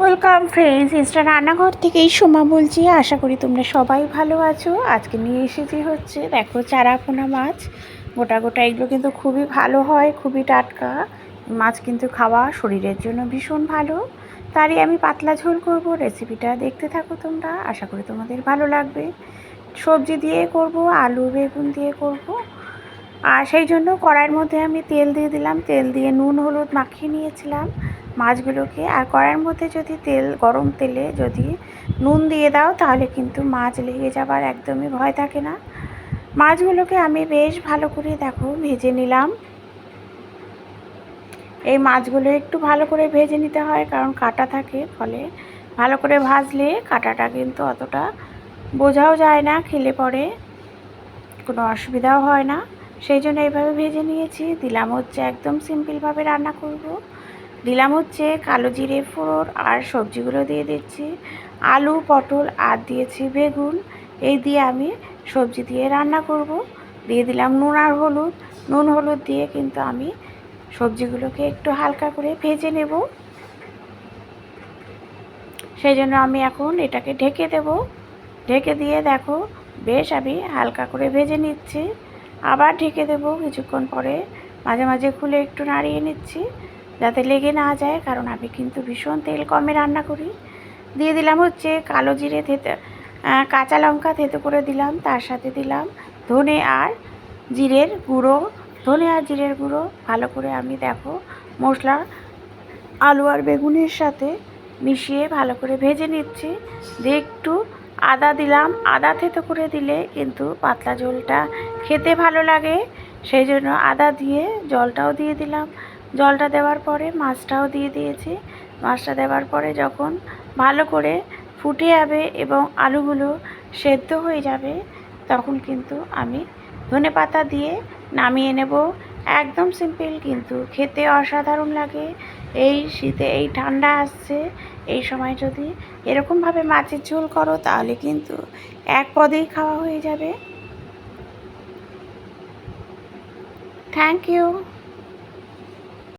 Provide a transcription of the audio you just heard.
Welcome friends Insta রান্নাঘর থেকেই সোমা বলছি। আশা করি তোমরা সবাই ভালো আছো। আজকে নিয়ে এসেছি হচ্ছে, দেখো, চারাপোনা মাছ। গোটা গোটা এগুলো কিন্তু খুবই ভালো হয়, খুবই টাটকা। মাছ কিন্তু খাওয়া শরীরের জন্য ভীষণ ভালো। তারই আমি পাতলা ঝোল করব। রেসিপিটা দেখতে থাকো তোমরা। আশা করি তোমাদের ভালো লাগবে। সবজি দিয়ে করব, আলু, বেগুন দিয়ে করব। আর সেই জন্য কড়াইয়ের মধ্যে আমি তেল দিয়ে দিলাম। তেল দিয়ে নুন, হলুদ মাখিয়ে নিয়েছিলাম মাছগুলোকে। আর কড়াইয়ের মধ্যে যদি তেল, গরম তেলে যদি নুন দিয়ে দাও, তাহলে কিন্তু মাছ লেগে যাবার একদমই ভয় থাকে না। মাছগুলোকে আমি বেশ ভালো করে দেখো ভেজে নিলাম। এই মাছগুলো একটু ভালো করে ভেজে নিতে হয়, কারণ কাটা থাকে, ফলে ভালো করে ভাজলে কাটাটা কিন্তু অতটা বোঝাও যায় না, খেলে পরে কোনো অসুবিধাও হয় না। সেই জন্য এইভাবে ভেজে নিয়েছি। দিলাম হচ্ছে একদম সিম্পলভাবে রান্না করব। দিলাম হচ্ছে কালো জিরে ফোড়ন আর সবজিগুলো দিয়ে দিচ্ছি। আলু, পটল আর দিয়েছি বেগুন। এই দিয়ে আমি সবজি দিয়ে রান্না করব। দিয়ে দিলাম নুন আর হলুদ। নুন, হলুদ দিয়ে কিন্তু আমি সবজিগুলোকে একটু হালকা করে ভেজে নেব। সেই জন্য আমি এখন এটাকে ঢেকে দেব। ঢেকে দিয়ে দেখো, বেশ আমি হালকা করে ভেজে নিচ্ছি। আবার ঢেকে দেব কিছুক্ষণ পরে। মাঝে মাঝে খুলে একটু নাড়িয়ে নিচ্ছি, যাতে লেগে না যায়, কারণ আমি কিন্তু ভীষণ তেল কমে রান্না করি। দিয়ে দিলাম হচ্ছে কালো জিরে থেতে কাঁচা লঙ্কা থেতে করে দিলাম, তার সাথে দিলাম ধনে আর জিরের গুঁড়ো। ধনে আর জিরের গুঁড়ো ভালো করে আমি দেখো মশলা, আলু আর বেগুনের সাথে মিশিয়ে ভালো করে ভেজে নিচ্ছি। দিয়ে একটু আদা দিলাম, আদা থেতে করে দিলে কিন্তু পাতলা ঝোলটা খেতে ভালো লাগে, সেই জন্য আদা দিয়ে জলটাও দিয়ে দিলাম। জলটা দেওয়ার পরে মাছটাও দিয়ে দিয়েছি। মাছটা দেওয়ার পরে যখন ভালো করে ফুটে যাবে এবং আলুগুলো সেদ্ধ হয়ে যাবে, তখন কিন্তু আমি ধনে পাতা দিয়ে নামিয়ে নেব। একদম সিম্পল কিন্তু, খেতে অসাধারণ লাগে। এই শীতে এই ঠান্ডা আসছে, এই সময় যদি এরকমভাবে মাছের ঝোল করো, তাহলে কিন্তু এক পদেই খাওয়া হয়ে যাবে। Thank you.